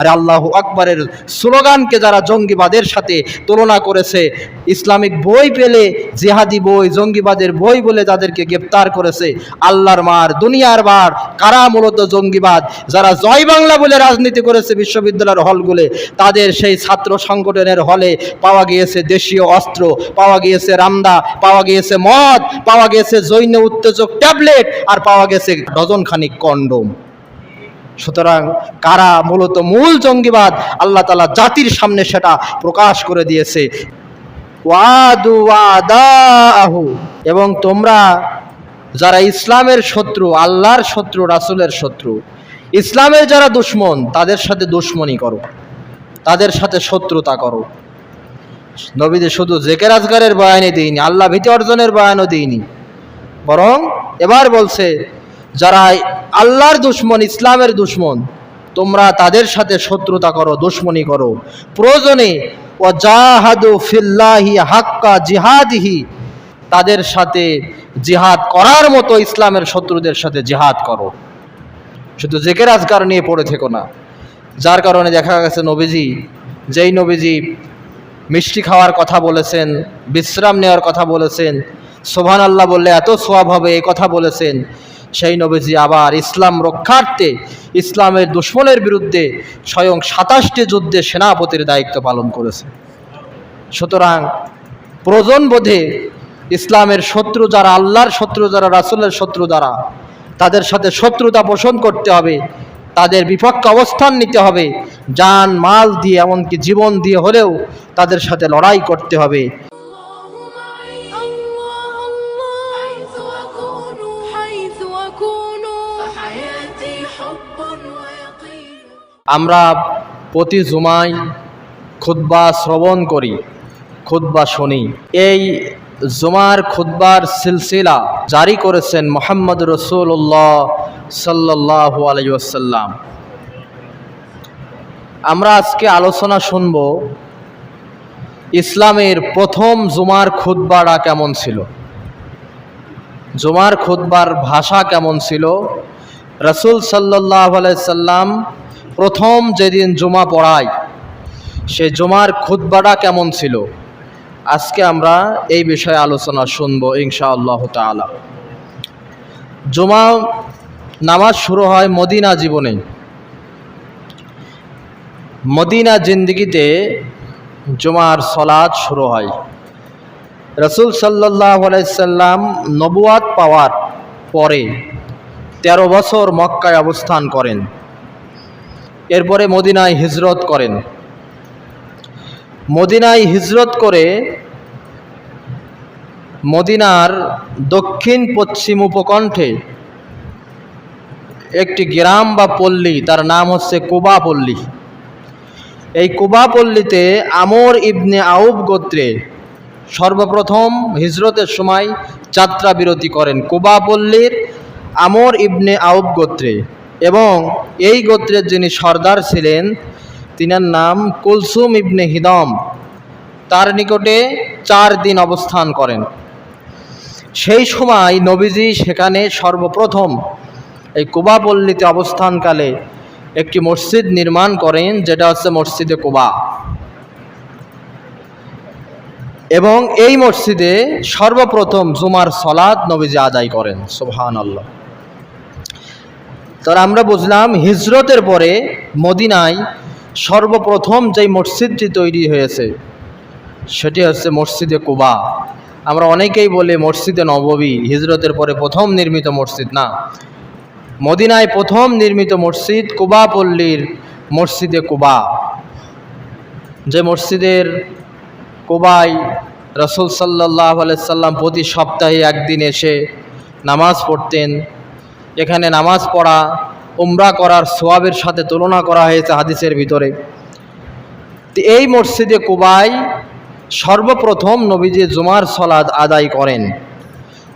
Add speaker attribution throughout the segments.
Speaker 1: আর আল্লাহ আকবরের স্লোগানকে যারা জঙ্গিবাদের সাথে তুলনা করেছে, ইসলামিক বই পেলে, জিহাদি বই, জঙ্গিবাদের বই বলে যাদেরকে গ্রেপ্তার করেছে, আল্লাহর মার, দুনিয়ার বার কারা মূলত জঙ্গিবাদ? যারা জয় বাংলা বলে রাজনীতি করেছে বিশ্ববিদ্যালয়ের হলগুলো, তাদের সেই ছাত্র সংগঠনের হলে পাওয়া গিয়েছে দেশীয় অস্ত্র, পাওয়া গিয়েছে রামদা, পাওয়া গিয়েছে মদ, পাওয়া গিয়েছে জৈন উত্তেজক ট্যাবলেট, আর পাওয়া গেছে ডজন খানিক কন্ডোম। সুতরাং কারা মূলত মূল জঙ্গিবাদ, আল্লাহ তালা জাতির সামনে সেটা প্রকাশ করে দিয়েছে। ওয়াদু ওয়াদাহু এবং তোমরা যারা ইসলামের শত্রু, আল্লাহর শত্রু, রাসুলের শত্রু, ইসলামের যারা দুশ্মন, তাদের সাথে দুশ্মনী করো। তাদের সাথে শত্রুতা করো। নবীজি শুধু জেকের আজগারের বয়ানে দিইনি আল্লাহ ভীতি অর্জনের বয়ানও দিইনি বরং এবার বলছে, যারা আল্লাহর দুশ্মন, ইসলামের দুশ্মন। তোমরা তাদের সাথে শত্রুতা করো, দুশ্মনী করো। প্রয়োজনে ও জাহাদু ফিল্লাহি হাক্কা জিহাদিহি, তাদের সাথে জিহাদ করার মতো ইসলামের শত্রুদের সাথে জিহাদ করো। শুধু জেকের আজগার নিয়ে পড়ে থেকো না। যার কারণে দেখা গেছে নবীজি, যেই নবীজি মিষ্টি খাওয়ার কথা বলেছেন, বিশ্রাম নেওয়ার কথা বলেছেন সোভান আল্লাহ বললে এত সোয়াব হবে, এই কথা বলেছেন। সেই নবীজি আবার ইসলাম রক্ষার্থে ইসলামের দুশ্মনের বিরুদ্ধে স্বয়ং সাতাশটি যুদ্ধে সেনাপতির দায়িত্ব পালন করেছে। সুতরাং প্রয়োজন বোধে ইসলামের শত্রু যারা, আল্লাহর শত্রু যারা, রাসুলের শত্রু যারা, তাদের সাথে শত্রুতা পোষণ করতে হবে, তাদের বিপক্ষে অবস্থান নিতে হবে, যান, মাল দিয়ে, এমনকি জীবন দিয়ে হলেও তাদের সাথে লড়াই করতে হবে। আমরা প্রতি জুমায় খুদ্া শ্রবণ করি খুদ্া শুনি। এই জুমার খুদ্বার সিলসিলা জারি করেছেন মোহাম্মদ রসুল্লাহ সাল্লাহ আলাইসাল্লাম আমরা আজকে আলোচনা শুনব ইসলামের প্রথম জুমার খুদ্বাটা কেমন ছিল? জুমার খুদ্বার ভাষা কেমন ছিল? রসুল সাল্লাহ সাল্লাম প্রথম যেদিন জুমা পড়ায় সে জুমার খুদ্বাটা কেমন ছিল? আজকে আমরা এই বিষয়ে আলোচনা শুনব ইনশা আল্লাহ তালা জুমা নামাজ শুরু হয় মদিনা জীবনে। মদিনা জিন্দগিতে জুমার সলাদ শুরু হয়। রসুল সাল্লাহ আলাইসাল্লাম নবুয়াত পাওয়ার পরে তেরো বছর মক্কায় অবস্থান করেন। এরপরে মদিনায় হিজরত করেন। মদিনায় হিজরত করে মদিনার দক্ষিণ পশ্চিম উপকণ্ঠে একটি গ্রাম বা পল্লী, তার নাম হচ্ছে কুবা পল্লী। এই কুবা পল্লীতে আমর ইবনে আউব গোত্রে সর্বপ্রথম হিজরতের সময় যাত্রা বিরতি করেন কুবা পল্লীর আমর ইবনে আউব গোত্রে। এবং এই গোত্রের যিনি সর্দার ছিলেন, তিনার নাম কুলসুম ইবনে হিদম। তার নিকটে চার দিন অবস্থান করেন। সেই সময় নবীজি সেখানে সর্বপ্রথম এই কুবা পল্লীতে অবস্থানকালে একটি মসজিদ নির্মাণ করেন, যেটা হচ্ছে মসজিদে কুবা। এবং এই মসজিদে সর্বপ্রথম জুমার সলাদ নবীজি আদায় করেন সুবহান আল্লাহ তো আমরা বুঝলাম হিজরতের পরে মদিনায় সর্বপ্রথম যেই মসজিদটি তৈরি হয়েছে, সেটি হচ্ছে মসজিদে কুবা। আমরা অনেকেই বলে মসজিদে নববী, হিজরতের পরে প্রথম নির্মিত মসজিদ না। মদিনায় প্রথম নির্মিত মসজিদ কুবা পল্লীর মসজিদে কুবা। যে মসজিদের কুবাই রসুল সাল্লাহ সাল্লাম প্রতি সপ্তাহে একদিন এসে নামাজ পড়তেন। এখানে নামাজ পড়া, উমরা করার সোয়াবের সাথে তুলনা করা হয়েছে হাদিসের ভিতরে। এই মসজিদে কুবাই সর্বপ্রথম নবীজি জুমার সলাদ আদায় করেন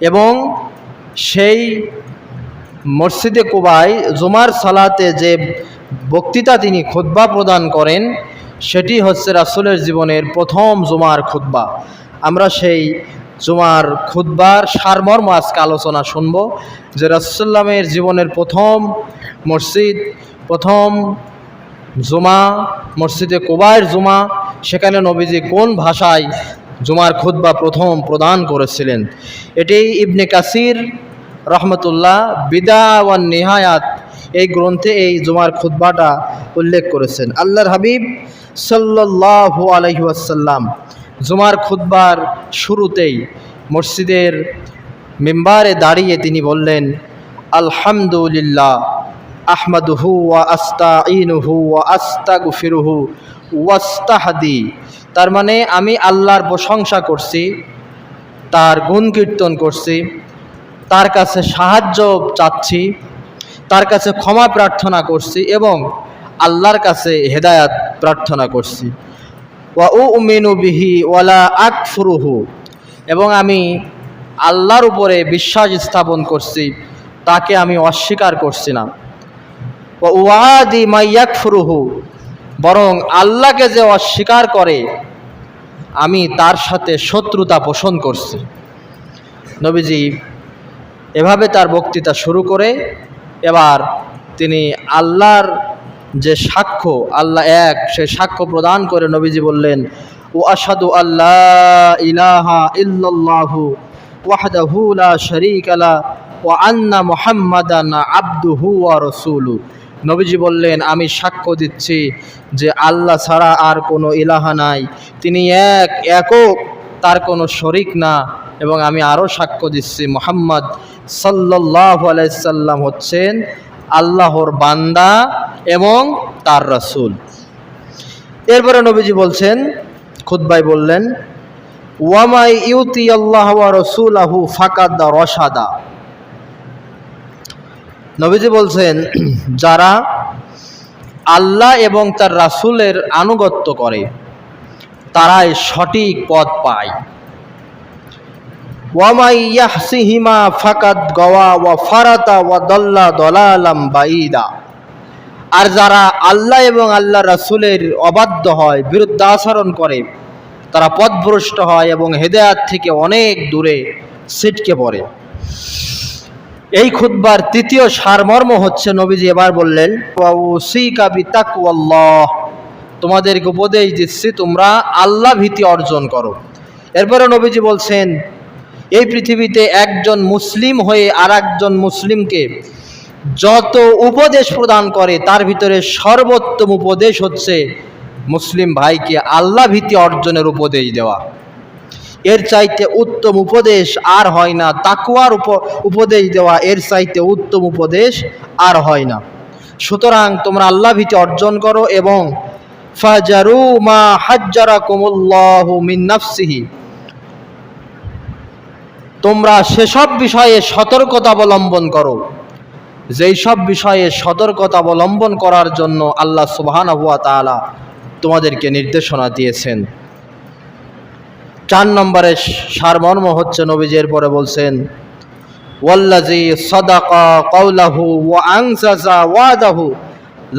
Speaker 1: এবং সেই মসজিদে কুবাই জুমার সালাতে যে বক্তৃতা তিনি খুদ্া প্রদান করেন, সেটি হচ্ছে রাসুলের জীবনের প্রথম জুমার খুদ্া আমরা সেই জুমার খুদ্বার সারমর্ম আজকে আলোচনা শুনব যে রাসুল্লামের জীবনের প্রথম মসজিদ, প্রথম জুমা, মসজিদে কোবায়ের জুমা, সেখানে নবীজি কোন ভাষায় জুমার খুতবা প্রথম প্রদান করেছিলেন? এটি ইবনে কাসির রহমতুল্লাহ বিদা ওয়ান নিহায়াত এই গ্রন্থে এই জুমার খুতবাটা উল্লেখ করেছেন। আল্লাহর হাবিব সাল্লাল্লাহু আলাইহি ওয়াসাল্লাম জুমার খুতবার শুরুতেই মসজিদের মেম্বারে দাঁড়িয়ে তিনি বললেন, আলহামদুলিল্লাহ, আহমাদুহু ওয়া আস্তাইনুহু ওয়া আস্তা আস্তাগফিরুহু ওয়াস্তাহাদি। তার মানে আমি আল্লাহর প্রশংসা করছি, তার গুণ কীর্তন করছি, তার কাছে সাহায্য চাচ্ছি, তার কাছে ক্ষমা প্রার্থনা করছি এবং আল্লাহর কাছে হেদায়াত প্রার্থনা করছি। ওয়া উমিনু বিহি ওয়ালা আকফুরুহু। এবং আমি আল্লাহর উপরে বিশ্বাস স্থাপন করছি, তাকে আমি অস্বীকার করছি না। ওয়াদি মাইয়াকফুরুহু বরং আল্লাহকে যে অস্বীকার করে, আমি তার সাথে শত্রুতা পোষণ করছি। নবীজি এভাবে তার বক্তৃতা শুরু করে, এবার তিনি আল্লাহর যে সাক্ষ্য আল্লাহ এক, সে সাক্ষ্য প্রদান করে নবীজি বললেন, ও আসাদু আল্লাহ ইলাহা ইল্লাল্লাহু ওয়াহদাহু লা শারীকা লা ওয়া আন্না মুহাম্মাদান আবদুহু নবীজি বললেন, আমি সাক্ষ্য দিচ্ছি যে আল্লাহ ছাড়া আর কোনো ইলাহা নাই। তিনি এক, একক, তার কোনো শরিক না। এবং আমি আরও সাক্ষ্য দিচ্ছি, মোহাম্মদ সাল্লাহ আলাইসাল্লাম হচ্ছেন আল্লাহর বান্দা এবং তার রাসূল। এরপরে নবীজি বলছেন খুদ্বাই বললেন, ওয়ামাই ইউতি আল্লাহ রসুল আহু ফাকাদ্দা রসাদা নবীজি বলছেন, যারা আল্লাহ এবং তার রাসূলের আনুগত্য করে, তারাই সঠিক পথ পায়। গওয়া ওয়া ফারাতা ওয়া আর যারা আল্লাহ এবং আল্লাহ রাসুলের অবাধ্য হয় বিরুদ্ধাচরণ করে, তারা পথভ্রষ্ট হয় এবং হেদায়াত থেকে অনেক দূরে ছিটকে পড়ে। এই খুতবার তৃতীয় সারমর্ম হচ্ছে, নবীজি এবার বললেন তোমাদেরকে উপদেশ দিচ্ছি, তোমরা আল্লাহ ভীতি অর্জন করো। এরপরে নবীজি বলছেন এই পৃথিবীতে একজন মুসলিম হয়ে আর একজন মুসলিমকে যত উপদেশ প্রদান করে, তার ভিতরে সর্বোত্তম উপদেশ হচ্ছে মুসলিম ভাইকে আল্লাহ ভীতি অর্জনের উপদেশ দেওয়া। এর চাইতে উত্তম উপদেশ আর হয় না, তাকুয়ার উপ, উপদেশ দেওয়া এর চাইতে উত্তম উপদেশ আর হয় না। সুতরাং তোমরা আল্লাহ ভীতি অর্জন করো এবং ফাজারু মা হাজ্জারা কুমুল্লাহ মিন নাফসিহি। তোমরা সেসব বিষয়ে সতর্কতা অবলম্বন করো। যেই সব বিষয়ে সতর্কতা অবলম্বন করার জন্য আল্লাহ সুবহান হুয়া তাআলা তোমাদেরকে নির্দেশনা দিয়েছেন। চার নম্বরে সারমর্ম হচ্ছে নবীজের পরে বলছেন ওয়াল্লাজি সদাকা কৌলাহু ওয়া আংসাজা ওয়াদাহু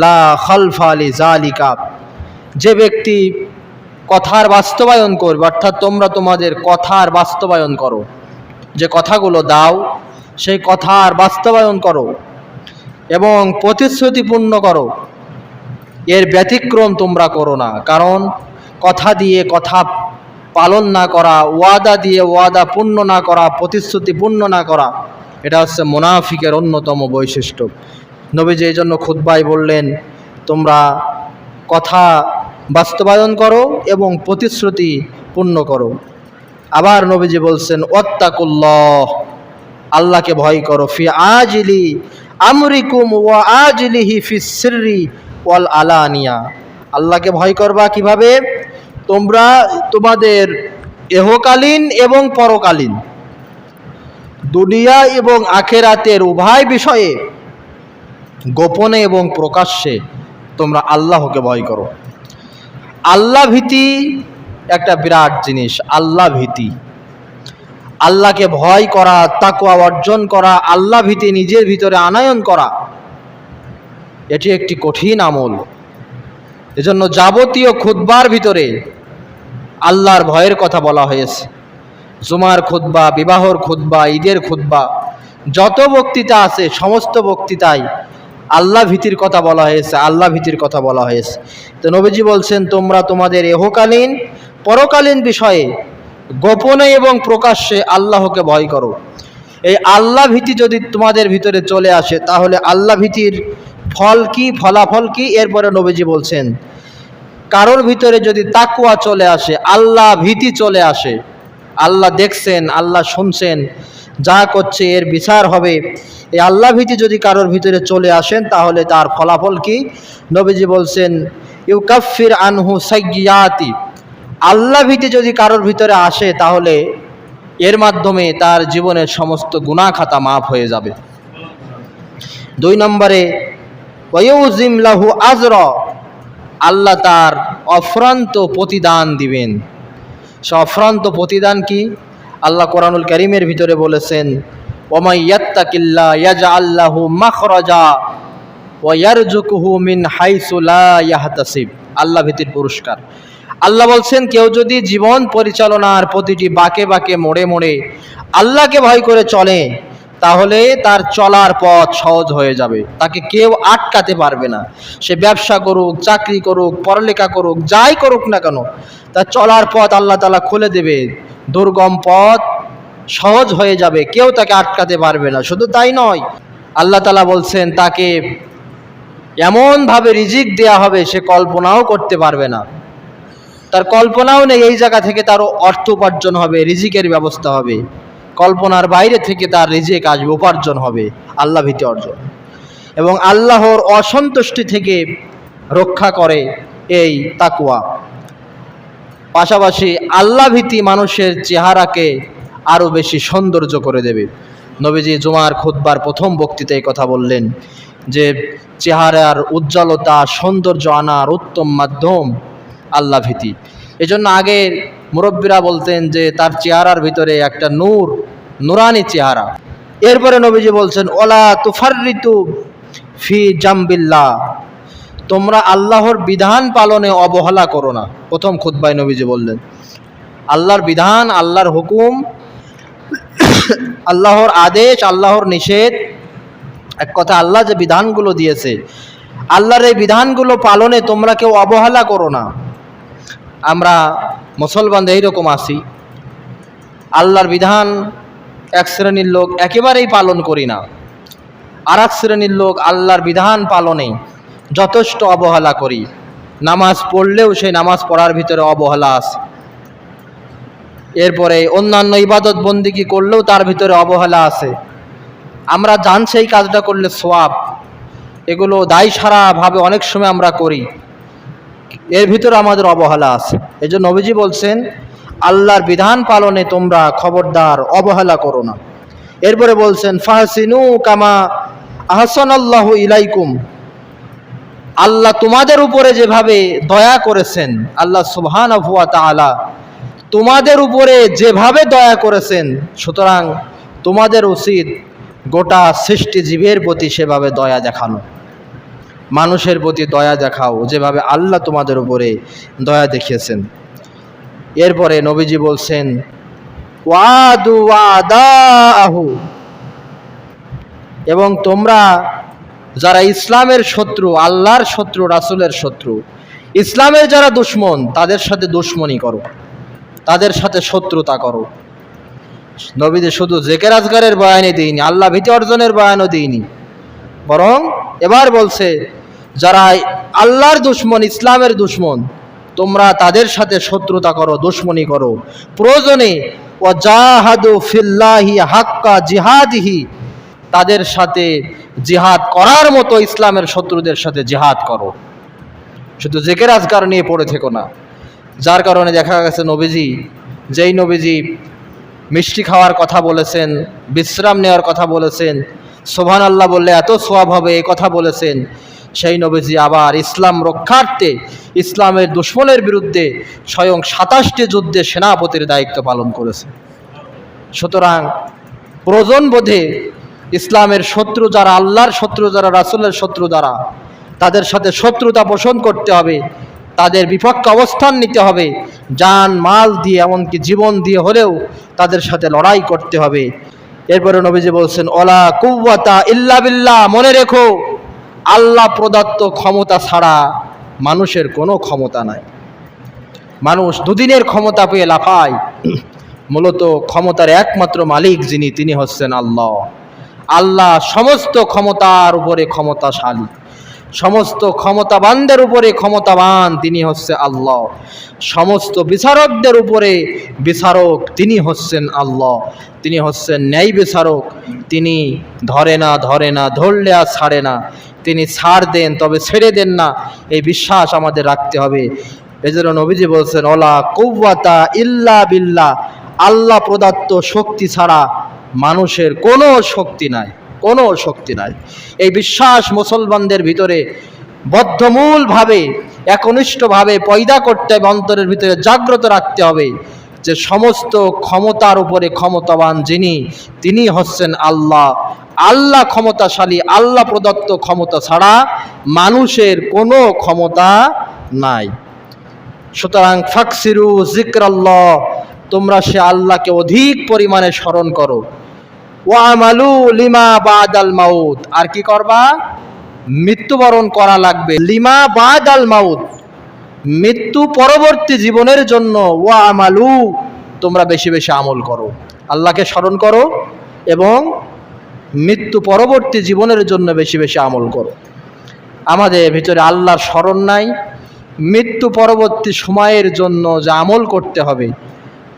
Speaker 1: লা খালফা লি জালিকা যে ব্যক্তি কথার বাস্তবায়ন করবে, অর্থাৎ তোমরা তোমাদের কথার বাস্তবায়ন করো। যে কথাগুলো দাও, সেই কথার বাস্তবায়ন করো এবং প্রতিশ্রুতি পূর্ণ করো। এর ব্যতিক্রম তোমরা করো না, কারণ কথা দিয়ে কথা পালন না করা, ওয়াদা দিয়ে ওয়াদা পূর্ণ না করা প্রতিশ্রুতি পূর্ণ না করা, এটা হচ্ছে মোনাফিকের অন্যতম বৈশিষ্ট্য। নবীজি এই জন্য খুদ্বাই বললেন, তোমরা কথা বাস্তবায়ন করো এবং প্রতিশ্রুতি পূর্ণ করো। আবার নবীজি বলছেন ওত্তাকুল্লহ আল্লাহকে ভয় করো, ফি আজলি আমরিকুম ওয়া আজলিহি ফি সিররি ওয়াল আলানিয়া। আল্লাহকে ভয় করবা কীভাবে? তোমরা তোমাদের এহকালীন এবং পরকালীন, দুনিয়া এবং আখেরাতের উভয় বিষয়ে গোপনে এবং প্রকাশ্যে তোমরা আল্লাহকে ভয় করো। আল্লাহ ভীতি একটা বিরাট জিনিস, আল্লাহ ভীতি। আল্লাহকে ভয় করা তাকুয়া অর্জন করা, আল্লাহ ভীতি নিজের ভিতরে আনায়ন করা, এটি একটি কঠিন আমল। এজন্য যাবতীয় খুদ্বার ভিতরে আল্লাহর ভয়ের কথা বলা হয়েছে। জুমার খুদ্বা বিবাহর খুদ্বা ঈদের খুদ্বা যত বক্তৃতা আছে, সমস্ত বক্তৃতায় আল্লাহ ভীতির কথা বলা হয়েছে, আল্লাহ ভীতির কথা বলা হয়েছে। তো নবীজি বলছেন, তোমরা তোমাদের এহকালীন পরকালীন বিষয়ে গোপনে এবং প্রকাশ্যে আল্লাহকে ভয় করো। এই আল্লাহ ভীতি যদি তোমাদের ভিতরে চলে আসে, তাহলে আল্লাহ ভীতির ফল কি, ফলাফল কি? এরপরে নবীজি বলছেন, কারোর ভিতরে যদি তাকুয়া চলে আসে, আল্লাহ ভীতি চলে আসে, আল্লাহ দেখছেন, আল্লাহ শুনছেন, যা করছে এর বিচার হবে। এই আল্লাহ ভীতি যদি কারোর ভিতরে চলে আসেন, তাহলে তার ফলাফল কি? নবীজি বলছেন, ইউকাফির আনহু সাইয়াতি আল্লাহ ভীতি যদি কারোর ভিতরে আসে, তাহলে এর মাধ্যমে তার জীবনের সমস্ত গুনাহ খাতা মাফ হয়ে যাবে। দুই নম্বরে লাহু আজর, আল্লাহ তার অফ্রান্ত প্রতিদান দিবেন। সে অফ্রান্ত প্রতিদান কি? আল্লাহ কোরআনুল করিমের ভিতরে বলেছেন, ওমাই ইয়াত্তাকিল্লা ইয়াজা আল্লাহু মাখরাজা ও ইয়ারজুকুহু মিন হাইসু লা ইয়াহতাসিব। আল্লাহ ভীতির পুরস্কার। আল্লাহ বলছেন, কেউ যদি জীবন পরিচালনার প্রতিটি বাঁকে বাঁকে মোড়ে মোড়ে আল্লাহকে ভয় করে চলে, তাহলে তার চলার পথ সহজ হয়ে যাবে। তাকে কেউ আটকাতে পারবে না। সে ব্যবসা করুক, চাকরি করুক, পড়ালেখা করুক, যাই করুক না কেন, তার চলার পথ আল্লাহ তালা খুলে দেবে। দুর্গম পথ সহজ হয়ে যাবে, কেউ তাকে আটকাতে পারবে না। শুধু তাই নয়, আল্লাহ তালা বলছেন, তাকে এমনভাবে রিজিক দেয়া হবে, সে কল্পনাও করতে পারবে না। তার কল্পনাও নেই এই জায়গা থেকে তার অর্থ উপার্জন হবে, রিজিকের ব্যবস্থা হবে। কল্পনার বাইরে থেকে তার রিজিক আসবে, উপার্জন হবে, আল্লাহ ভীতি অর্জন। এবং আল্লাহর অসন্তুষ্টি থেকে রক্ষা করে এই তাকুয়া পাশাপাশি আল্লাহ ভীতি মানুষের চেহারাকে আরও বেশি সৌন্দর্য করে দেবে। নবীজি জুমার খুদ্বার প্রথম বক্তৃতায় কথা বললেন যে, চেহারার উজ্জ্বলতা, সৌন্দর্য আনার উত্তম মাধ্যম আল্লাহ ভীতি। এজন্য আগে মুরব্বীরা বলতেন যে, তার চেহারার ভিতরে একটা নূর, নুরানি চেহারা। এরপরে নবীজি বলছেন, ওলা তুফার তুফারিতু ফি জাম্বিল্লা তোমরা আল্লাহর বিধান পালনে অবহেলা করো না। প্রথম খুদ্বাই নবীজি বললেন, আল্লাহর বিধান, আল্লাহর হুকুম, আল্লাহর আদেশ, আল্লাহর নিষেধ, এক কথা আল্লাহ যে বিধানগুলো দিয়েছে, আল্লাহর এই বিধানগুলো পালনে তোমরা কেউ অবহেলা করো না। আমরা মুসলমান এইরকম আছি। আল্লাহর বিধান এক শ্রেণির লোক একেবারেই পালন করি না। আর এক শ্রেণির লোক আল্লাহর বিধান পালনে যথেষ্ট অবহেলা করি। নামাজ পড়লেও সেই নামাজ পড়ার ভিতরে অবহেলা আছে। এরপরে অন্যান্য ইবাদত বন্দিগি করলেও তার ভিতরে অবহেলা আছে। আমরা জান সেই কাজটা করলে সোয়াব এগুলো দায়ী সারাভাবে অনেক সময় আমরা করি। এর ভিতরে আমাদের অবহেলা আছে। এই জন্য নবীজি বলছেন, আল্লাহর বিধান পালনে তোমরা খবরদার অবহেলা করো না। এরপরে বলছেন, ফাহসিনু কামা আহসান আল্লাহ ইলাইকুম। আল্লাহ তোমাদের উপরে যেভাবে দয়া করেছেন, আল্লাহ সুবহান তাআলা তোমাদের উপরে যেভাবে দয়া করেছেন, সুতরাং তোমাদের উচিত গোটা সৃষ্টিজীবের প্রতি সেভাবে দয়া দেখানো। মানুষের প্রতি দয়া দেখাও, যেভাবে আল্লাহ তোমাদের উপরে দয়া দেখিয়েছেন। এরপরে নবীজি বলছেন, ওয়াদু ওয়াদাহু এবং তোমরা যারা ইসলামের শত্রু, আল্লাহর শত্রু, রাসূলের শত্রু, ইসলামের যারা দুশ্মন, তাদের সাথে দুশ্মনী করো। তাদের সাথে শত্রুতা করো। নবীদের শুধু জেকের আজগারের বয়ানে দিইনি আল্লাহ ভীতি অর্জনের বয়ানও দিইনি বরং এবার বলছে যারা আল্লাহর দুশ্মন, ইসলামের দুশ্মন, তোমরা তাদের সাথে শত্রুতা করো, দুশ্মনী করো। প্রয়োজনে ও জাহাদু ফিল্লাহি হাক্কা জিহাদিহি, তাদের সাথে জিহাদ করার মতো ইসলামের শত্রুদের সাথে জিহাদ করো। শুধু জেকের আজগার নিয়ে পড়ে থেকো না। যার কারণে দেখা গেছে নবীজি, যেই নবীজি মিষ্টি খাওয়ার কথা বলেছেন, বিশ্রাম নেওয়ার কথা বলেছেন সোভান আল্লাহ বললে এত সোয়াব হবে এই কথা বলেছেন। সেই নবীজি আবার ইসলাম রক্ষার্থে ইসলামের দুশ্মনের বিরুদ্ধে স্বয়ং সাতাশটি যুদ্ধে সেনাপতির দায়িত্ব পালন করেছে। সুতরাং প্রয়োজন বোধে ইসলামের শত্রু যারা, আল্লাহর শত্রু যারা, রাসুলের শত্রু যারা, তাদের সাথে শত্রুতা পোষণ করতে হবে, তাদের বিপক্ষে অবস্থান নিতে হবে, যান, মাল দিয়ে, এমনকি জীবন দিয়ে হলেও তাদের সাথে লড়াই করতে হবে। এরপরে নবীজি বলছেন, ওলা কুওয়াতা ইল্লা বিল্লাহ মনে রেখো আল্লাহ প্রদত্ত ক্ষমতা ছাড়া মানুষের কোনো ক্ষমতা নাই। মানুষ দুদিনের ক্ষমতা পেয়ে লাফায়। মূলত ক্ষমতার একমাত্র মালিক যিনি, তিনি হচ্ছেন আল্লাহ। আল্লাহ সমস্ত ক্ষমতার উপরে ক্ষমতাশালী। সমস্ত ক্ষমতাবানদের উপরে ক্ষমতাবান তিনি হচ্ছে আল্লাহ। সমস্ত বিচারকদের উপরে বিচারক তিনি হচ্ছেন আল্লাহ। তিনি হচ্ছেন ন্যায় বিচারক। তিনি ধরে না ধরে না, ধরলে আর ছাড়ে না। তিনি ছাড় দেন, তবে ছেড়ে দেন না। এই বিশ্বাস আমাদের রাখতে হবে। এজন্য নবীজি বলছেন, ওলা কৌয়াতা ইল্লা বিল্লা আল্লাহ প্রদত্ত শক্তি ছাড়া মানুষের কোনো শক্তি নাই, কোনো শক্তি নাই। এই বিশ্বাস মুসলমানদের ভিতরে বদ্ধমূলভাবে, একনিষ্ঠভাবে পয়দা করতে হবে অন্তরের ভিতরে জাগ্রত রাখতে হবে যে সমস্ত ক্ষমতার উপরে ক্ষমতাবান যিনি, তিনি হচ্ছেন আল্লাহ। আল্লাহ ক্ষমতাশালী, আল্লাহ প্রদত্ত ক্ষমতা ছাড়া মানুষের কোনো ক্ষমতা নাই। সুতরাং ফাকসিরু জিক্রাল্লাহ তোমরা সে আল্লাহকে অধিক পরিমাণে স্মরণ করো। ওয়ামালু লিমা বাদাল মাউত, আর কি করবা? মৃত্যুবরণ করা লাগবে। লিমা বাদাল মাউত, মৃত্যু পরবর্তী জীবনের জন্য ওয়ামালু তোমরা বেশি বেশি আমল করো। আল্লাহকে স্মরণ করো এবং মৃত্যু পরবর্তী জীবনের জন্য বেশি বেশি আমল করো। আমাদের ভিতরে আল্লাহর স্মরণ নাই। মৃত্যু পরবর্তী সময়ের জন্য যে আমল করতে হবে,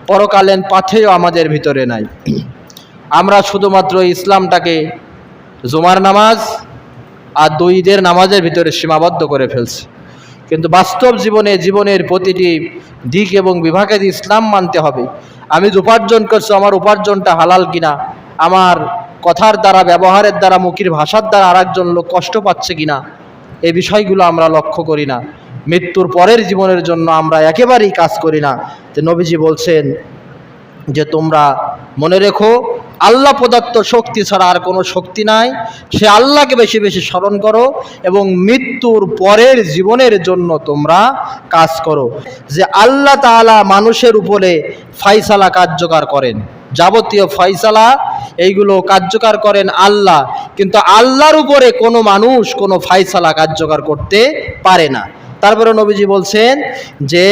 Speaker 1: পরকালীন পাথেও আমাদের ভিতরে নাই। আমরা শুধুমাত্র ইসলামটাকে জুমার নামাজ আর দুই ঈদের নামাজের ভিতরে সীমাবদ্ধ করে ফেলছি। কিন্তু বাস্তব জীবনে জীবনের প্রতিটি দিক এবং বিভাগে ইসলাম মানতে হবে, আমি যে উপার্জন করছি, আমার উপার্জনটা হালাল কিনা, আমার কথার দ্বারা, ব্যবহারের দ্বারা, মুখের ভাষার দ্বারা আরেকজন লোক কষ্ট পাচ্ছে কিনা এই বিষয়গুলো আমরা লক্ষ্য করি না। মৃত্যুর পরের জীবনের জন্য আমরা একেবারেই কাজ করি না। যে নবীজি বলছেন যে, তোমরা মনে রেখো আল্লাহ প্রদত্ত শক্তি ছাড়া আর কোনো শক্তি নাই। সে আল্লাহকে বেশি বেশি স্মরণ করো এবং মৃত্যুর পরের জীবনের জন্য তোমরা কাজ করো। যে আল্লাহ তাআলা মানুষের উপরে ফাইসালা কার্যকর করেন, যাবতীয় ফয়সালা, এইগুলো কার্যকর করেন আল্লাহ। কিন্তু আল্লাহর উপরে কোনো মানুষ কোনো ফাইসালা কার্যকর করতে পারে না। তারপরে নবীজি বলছেন যে,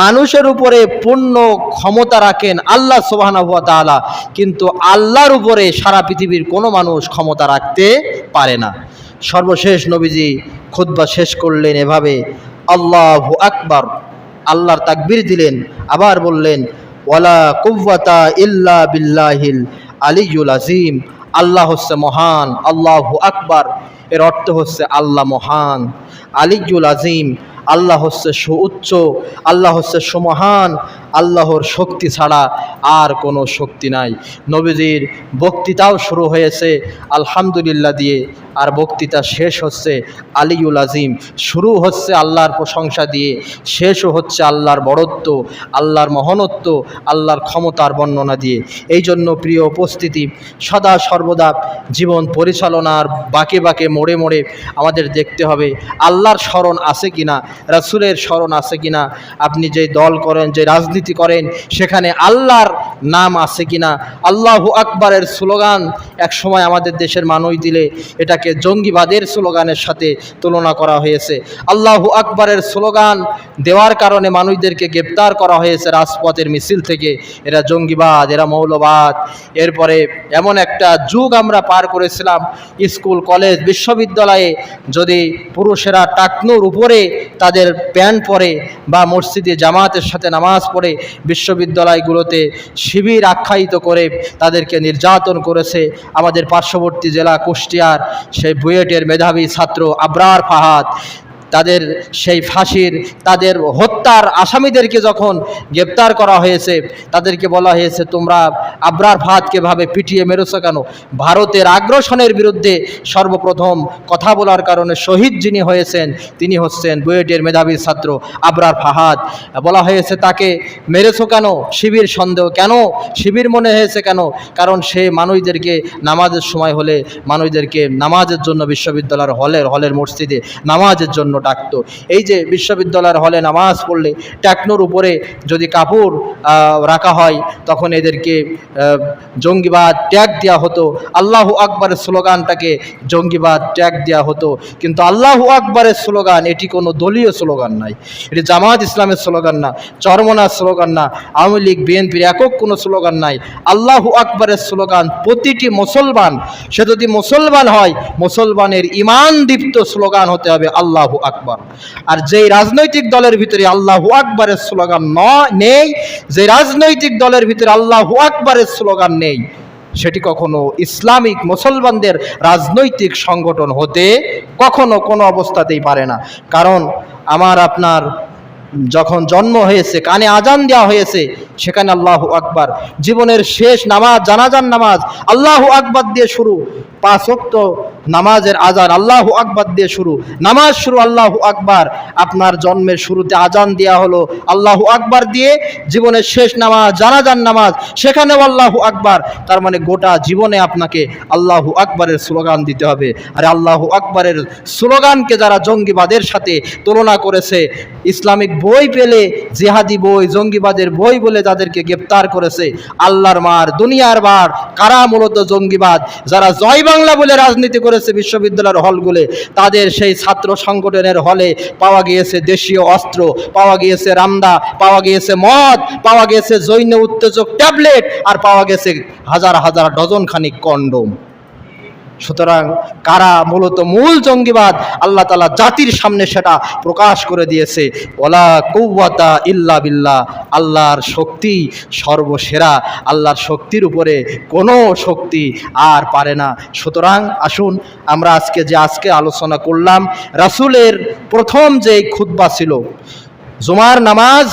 Speaker 1: মানুষের উপরে পূর্ণ ক্ষমতা রাখেন আল্লাহ সুবহানাহু ওয়া কিন্তু আল্লাহর উপরে সারা পৃথিবীর কোনো মানুষ ক্ষমতা রাখতে পারে না। সর্বশেষ নবীজি খুতবা শেষ করলেন এভাবে, আল্লাহ আকবর। আল্লাহর তাকবির দিলেন, আবার বললেন, ওয়ালা কুওয়াতা ইল্লা বিল্লাহিল আলিয়ুল আজিম আল্লাহ হচ্ছে মহান, আল্লাহ আকবার। এর অর্থ হচ্ছে আল্লাহ মহান আলিজুল আজিম আল্লাহ হচ্ছে সুউচ্চ, আল্লাহ হচ্ছে সুমহান, আল্লাহর শক্তি ছাড়া আর কোনো শক্তি নাই। নবীজির বক্তৃতাও শুরু হয়েছে আলহামদুলিল্লাহ দিয়ে, আর বক্তৃতা শেষ হচ্ছে আলিউল আজিম। শুরু হচ্ছে আল্লাহর প্রশংসা দিয়ে, শেষও হচ্ছে আল্লাহর বড়ত্ব, আল্লাহর মহনত্ব, আল্লাহর ক্ষমতার বর্ণনা দিয়ে। এই জন্য প্রিয় উপস্থিতি, সদা সর্বদা জীবন পরিচালনার বাঁকে বাঁকে মোড়ে মোড়ে আমাদের দেখতে হবে, আল্লাহর স্মরণ আছে কিনা রাসুলের স্মরণ আছে কিনা, আপনি যে দল করেন, যে রাজনীতি করেন, সেখানে আল্লাহর নাম আছে কিনা, আল্লাহু আকবরের স্লোগান এক সময় আমাদের দেশের মানুষ দিলে এটাকে জঙ্গিবাদের স্লোগানের সাথে তুলনা করা হয়েছে। আল্লাহু আকবরের স্লোগান দেওয়ার কারণে মানুষদেরকে গ্রেপ্তার করা হয়েছে রাজপথের মিছিল থেকে। এরা জঙ্গিবাদ, এরা মৌলবাদ। এরপরে এমন একটা যুগ আমরা পার করেছিলাম, স্কুল, কলেজ, বিশ্ববিদ্যালয়ে যদি পুরুষেরা টাকনুর উপরে তাদের প্যান্ট পরে বা মসজিদে জামাতের সাথে নামাজ পড়ে বিশ্ববিদ্যালয়গুলোতে শিবির আখ্যায়িত করে তাদেরকে নির্যাতন করেছে আমাদের পার্শ্ববর্তী জেলা কুষ্টিয়ার সেই বুয়েটের মেধাবী ছাত্র আবরার ফাহাদ। তাদের সেই ফাঁসির, তাদের হত্যার আসামিদেরকে যখন গ্রেপ্তার করা হয়েছে, তাদেরকে বলা হয়েছে, তোমরা আবরার ফাহাদকে ভাবে পিটিয়ে মেরেছো কেন? ভারতের আগ্রাসনের বিরুদ্ধে সর্বপ্রথম কথা বলার কারণে শহীদ যিনি হয়েছেন, তিনি হচ্ছেন বুয়েটের মেধাবী ছাত্র আবরার ফাহাদ। বলা হয়েছে, তাকে মেরেছো কেন? শিবির সন্দেহ কেন? শিবির মনে হয়েছে কেন? কারণ সে মানুষদেরকে নামাজের সময় হলে, মানুষদেরকে নামাজের জন্য বিশ্ববিদ্যালয়ের হলের হলের মসজিদে নামাজের জন্য ডাকতো। এই যে বিশ্ববিদ্যালয়ের হলে নামাজ পড়লে ট্যাকনোর উপরে যদি কাপড় রাখা হয়, তখন এদেরকে জঙ্গিবাদ ট্যাগ দেওয়া হতো। আল্লাহু আকবরের স্লোগানটাকে জঙ্গিবাদ ট্যাগ দেওয়া হতো। কিন্তু আল্লাহু আকবরের স্লোগান, এটি কোনো দলীয় স্লোগান নাই। এটি জামাত ইসলামের স্লোগান না, চরমনার স্লোগান না, আওয়ামী লীগ, বিএনপির একক কোনো স্লোগান নাই। আল্লাহু আকবরের স্লোগান, প্রতিটি মুসলমান, সে যদি মুসলমান হয়, মুসলমানের ইমান দীপ্ত স্লোগান হতে হবে আল্লাহু আকবর। আর যেই রাজনৈতিক দলের ভিতরে আল্লাহু আকবরের স্লোগান নেই যে রাজনৈতিক দলের ভিতরে আল্লাহু আকবরের স্লোগান নেই, সেটি কখনো ইসলামিক মুসলমানদের রাজনৈতিক সংগঠন হতে কখনো কোনো অবস্থাতেই পারে না। কারণ আমার আপনার যখন জন্ম হয়েছে, কানে আজান দেওয়া হয়েছে, সেখানে আল্লাহ আকবার। জীবনের শেষ নামাজ জানাজান নামাজ আল্লাহ আকবার দিয়ে শুরু। পাঁচ নামাজের আজান আল্লাহ আকবার দিয়ে শুরু। নামাজ শুরু, আল্লাহ আকবার। আপনার জন্মের শুরুতে আজান দেওয়া হলো আল্লাহ আকবার দিয়ে। জীবনের শেষ নামাজ জানাজান নামাজ, সেখানেও আল্লাহ আকবার। তার মানে গোটা জীবনে আপনাকে আল্লাহ আকবরের স্লোগান দিতে হবে। আর আল্লাহ আকবরের স্লোগানকে যারা জঙ্গিবাদের সাথে তুলনা করেছে, ইসলামিক বই পেলে, জিহাদি বই, জঙ্গিবাদের বই বলে তাদেরকে গ্রেপ্তার করেছে। আল্লাহর মার, দুনিয়ার বার কারা মূলত জঙ্গিবাদ? যারা জয় বাংলা বলে রাজনীতি করেছে বিশ্ববিদ্যালয়ের হলগুলে, তাদের সেই ছাত্র সংগঠনের হলে পাওয়া গিয়েছে দেশীয় অস্ত্র, পাওয়া গিয়েছে রামদা, পাওয়া গিয়েছে মদ, পাওয়া গিয়েছে জৈন উত্তেজক ট্যাবলেট, আর পাওয়া গেছে হাজার হাজার ডজন খানিক কন্ডোম। সুতরাং কারা মূলত মূল জঙ্গিবাদ? আল্লাহ তালা জাতির সামনে সেটা প্রকাশ করে দিয়েছে। ওলা কৌয়াতা ইল্লা বিল্লাহ। আল্লাহর শক্তি সর্বসেরা। আল্লাহর শক্তির উপরে কোনো শক্তি আর পারে না। সুতরাং আসুন আমরা আজকে যে আজকে আলোচনা করলাম, রাসূলের প্রথম যে খুতবা ছিল, জুমার নামাজ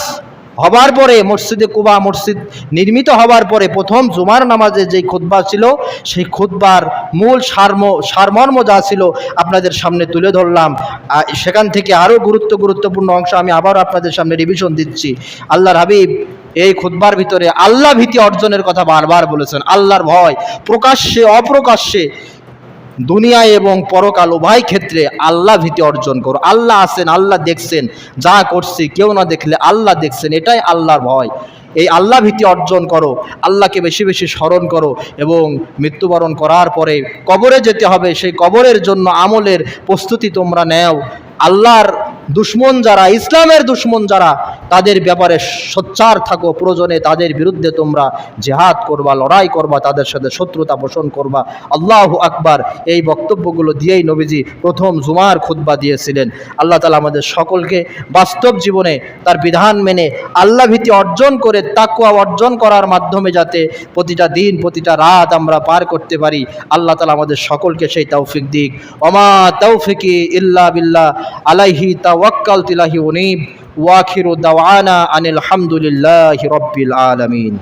Speaker 1: হবার পরে মসজিদে কুবা মসজিদ নির্মিত হবার পরে প্রথম জুমার নামাজে যে খুতবা ছিল, সেই খুতবার মূল সারম, সারমর্ম যা ছিল আপনাদের সামনে তুলে ধরলাম। সেখান থেকে আরও গুরুত্ব, গুরুত্বপূর্ণ অংশ আমি আবারও আপনাদের সামনে রিভিশন দিচ্ছি। আল্লাহর হাবিব এই খুতবার ভিতরে আল্লাহ ভীতি অর্জনের কথা বারবার বলেছেন। আল্লাহর ভয় প্রকাশ্যে, অপ্রকাশ্যে দুনিয়া এবং পরকাল উভয় ক্ষেত্রে আল্লাহ ভীতি অর্জন করো। আল্লাহ আছেন, আল্লাহ দেখছেন, যা করছি, কেউ না দেখলে আল্লাহ দেখছেন, এটাই আল্লাহর ভয়। এই আল্লাহ ভীতি অর্জন করো, আল্লাহকে বেশি বেশি স্মরণ করো এবং মৃত্যুবরণ করার পরে কবরে যেতে হবে। সেই কবরের জন্য আমলের প্রস্তুতি তোমরা নেও। আল্লাহর দুশ্মন যারা, ইসলামের দুশ্মন যারা, তাদের ব্যাপারে সোচ্চার থাকো, প্রয়োজনে তাদের বিরুদ্ধে তোমরা জেহাদ করবা, লড়াই করবা, তাদের সাথে শত্রুতা পোষণ করবা। আল্লাহ আকবার, এই বক্তব্যগুলো দিয়েই নবীজি প্রথম জুমার খুতবা দিয়েছিলেন। আল্লাহ তালা আমাদের সকলকে বাস্তব জীবনে তার বিধান মেনে আল্লাহ ভীতি অর্জন করে তাকুয়া অর্জন করার মাধ্যমে যাতে প্রতিটা দিন, প্রতিটা রাত আমরা পার করতে পারি। আল্লাহ তালা আমাদের সকলকে সেই তৌফিক দিক। অমা তৌফিকি ইল্লা বিল্লাহ। আলাইহি তাওয়াক্কাল তিলাহি উনিব। ওয়াখিরু দাওয়ানা আনিল হামদুলিল্লাহি রব্বিল আলামিন।